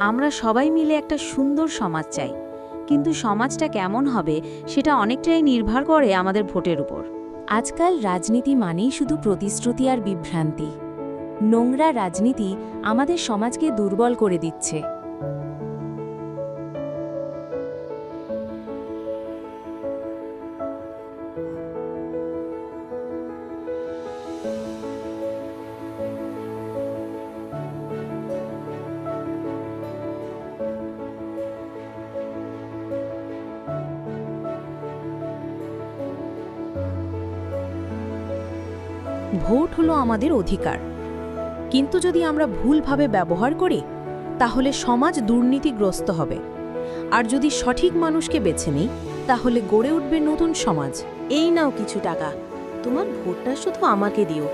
আমরা সবাই মিলে একটা সুন্দর সমাজ চাই। কিন্তু সমাজটা কেমন হবে, সেটা অনেকটাই নির্ভর করে আমাদের ভোটের উপর। আজকাল রাজনীতি মানেই শুধু প্রতিশ্রুতি আর বিভ্রান্তি। নোংরা রাজনীতি আমাদের সমাজকে দুর্বল করে দিচ্ছে। ভোট হলো আমাদের অধিকার। কিন্তু যদি আমরা ভুলভাবে ব্যবহার করি তাহলে সমাজ দুর্নীতিগ্রস্ত হবে। আর যদি সঠিক মানুষকে বেছে নিই তাহলে গড়ে উঠবে নতুন সমাজ। এই নাও কিছু টাকা। তোমার ভোটটা শুধু আমাকে দিও।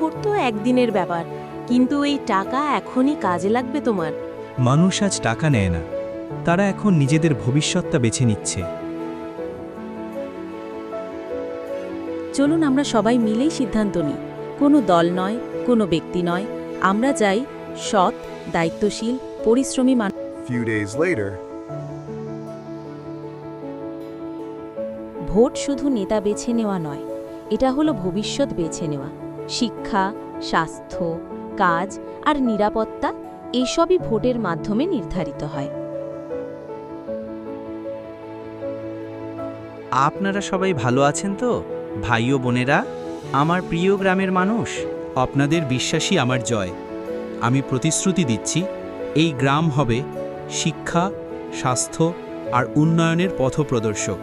ভোট তো একদিনের ব্যাপার কিন্তু এই টাকা এখনই কাজে লাগবে তোমার। মানুষ আজ টাকা নেয় না। তারা এখন নিজেদের ভবিষ্যৎটা বেছে নিচ্ছে। চলুন আমরা সবাই মিলেই সিদ্ধান্ত নিই। কোনো দল নয় কোনো ব্যক্তি নয়। আমরা যাই সৎ দায়িত্বশীল পরিশ্রমী মানুষ Few days later, ভোট শুধু নেতা বেছে নেওয়া নয় এটা হলো ভবিষ্যৎ বেছে নেওয়া। শিক্ষা স্বাস্থ্য কাজ আর নিরাপত্তা এসবই ভোটের মাধ্যমে নির্ধারিত হয়। আপনারা সবাই ভালো আছেন তো? ভাই ও বোনেরা, আমার প্রিয় গ্রামের মানুষ, আপনাদের বিশ্বাসই আমার জয়। আমি প্রতিশ্রুতি দিচ্ছি, এই গ্রাম হবে শিক্ষা, স্বাস্থ্য আর উন্নয়নের পথপ্রদর্শক।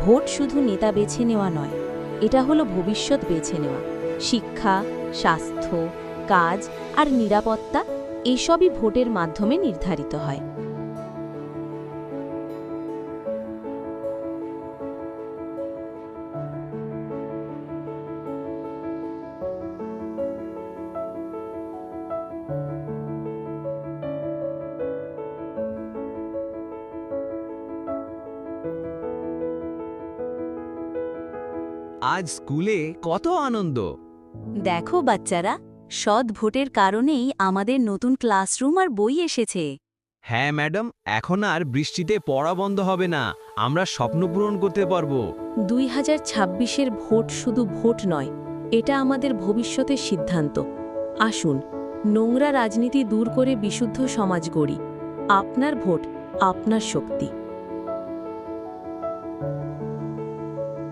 ভোট শুধু নেতা বেছে নেওয়া নয়, এটা হলো ভবিষ্যৎ বেছে নেওয়া। শিক্ষা, স্বাস্থ্য, কাজ আর নিরাপত্তা, এসবই ভোটের মাধ্যমে নির্ধারিত হয়। আজ স্কুলে কত আনন্দ। দেখো বাচ্চারা সৎ ভোটের কারণেই আমাদের নতুন ক্লাসরুম আর বই এসেছে। হ্যাঁ ম্যাডাম এখন আর বৃষ্টিতে পড়া বন্ধ হবে না আমরা স্বপ্ন পূরণ করতে পারব। দুই হাজার ছাব্বিশের ভোট শুধু ভোট নয় এটা আমাদের ভবিষ্যতের সিদ্ধান্ত। আসুন নোংরা রাজনীতি দূর করে বিশুদ্ধ সমাজ গড়ি। আপনার ভোট আপনার শক্তি।